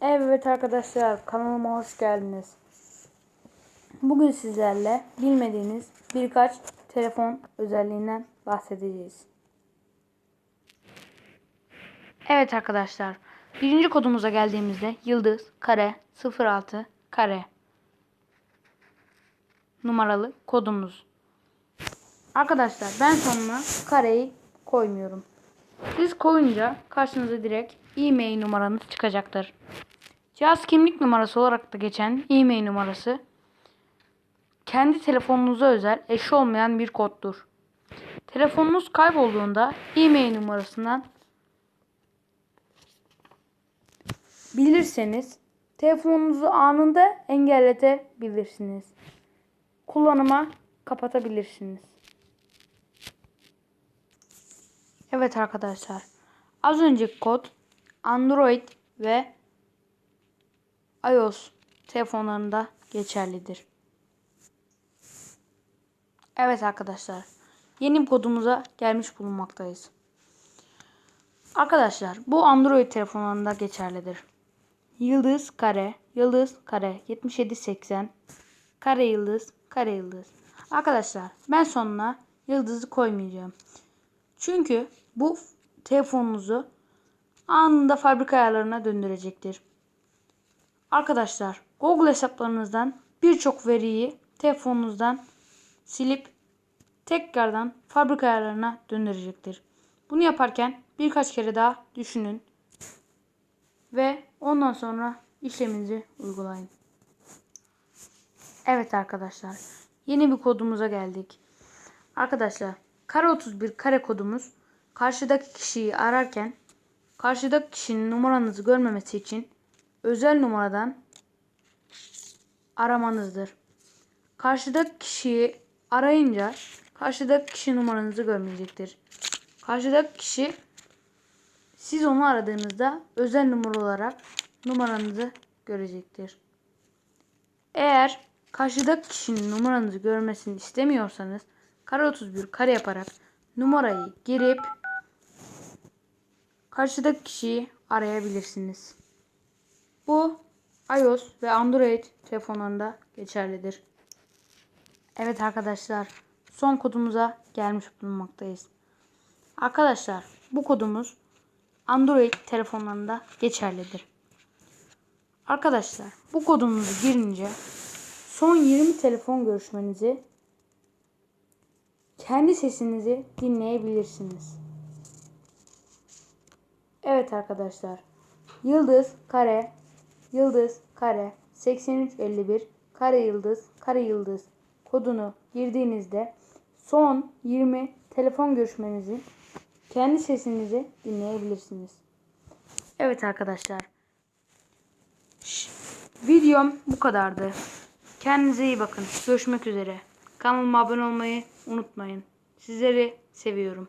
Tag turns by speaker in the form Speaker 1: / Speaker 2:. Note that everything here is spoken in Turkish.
Speaker 1: Evet arkadaşlar kanalıma hoş geldiniz. Bugün sizlerle bilmediğiniz birkaç telefon özelliğinden bahsedeceğiz. Evet arkadaşlar birinci kodumuza geldiğimizde yıldız kare 06 kare numaralı kodumuz. Arkadaşlar ben sonuna kareyi koymuyorum. Siz koyunca karşınıza direkt e-mail numaranız çıkacaktır. Cihaz kimlik numarası olarak da geçen e-mail numarası kendi telefonunuza özel eşi olmayan bir koddur. Telefonunuz kaybolduğunda e-mail numarasından bilirseniz telefonunuzu anında engelletebilirsiniz. Kullanıma kapatabilirsiniz. Evet arkadaşlar. Az önceki kod Android ve iOS telefonlarında geçerlidir. Evet arkadaşlar. Yeni kodumuza gelmiş bulunmaktayız. Arkadaşlar bu Android telefonlarında geçerlidir. Yıldız kare, yıldız kare 7780 kare yıldız, kare yıldız. Arkadaşlar ben sonuna yıldızı koymayacağım. Çünkü bu telefonunuzu anında fabrika ayarlarına döndürecektir. Arkadaşlar Google hesaplarınızdan birçok veriyi telefonunuzdan silip tekrardan fabrika ayarlarına döndürecektir. Bunu yaparken birkaç kere daha düşünün ve ondan sonra işleminizi uygulayın. Evet arkadaşlar yeni bir kodumuza geldik. Arkadaşlar kare 31 kare kodumuz karşıdaki kişiyi ararken karşıdaki kişinin numaranızı görmemesi için özel numaradan aramanızdır. Karşıdaki kişiyi arayınca karşıdaki kişi numaranızı görmeyecektir. Karşıdaki kişi siz onu aradığınızda özel numara olarak numaranızı görecektir. Eğer karşıdaki kişinin numaranızı görmesini istemiyorsanız kare 31 kare yaparak numarayı girip karşıdaki kişiyi arayabilirsiniz. Bu iOS ve Android telefonlarında geçerlidir. Evet arkadaşlar son kodumuza gelmiş bulunmaktayız. Arkadaşlar bu kodumuz Android telefonlarında geçerlidir. Arkadaşlar bu kodumuzu girince son 20 telefon görüşmenizi kendi sesinizi dinleyebilirsiniz. Evet arkadaşlar. Yıldız kare yıldız kare 8351 kare yıldız kare yıldız kodunu girdiğinizde son 20 telefon görüşmenizi kendi sesinizi dinleyebilirsiniz. Evet arkadaşlar. Şş, videom bu kadardı. Kendinize iyi bakın. Görüşmek üzere. Kanalıma abone olmayı unutmayın. Sizleri seviyorum.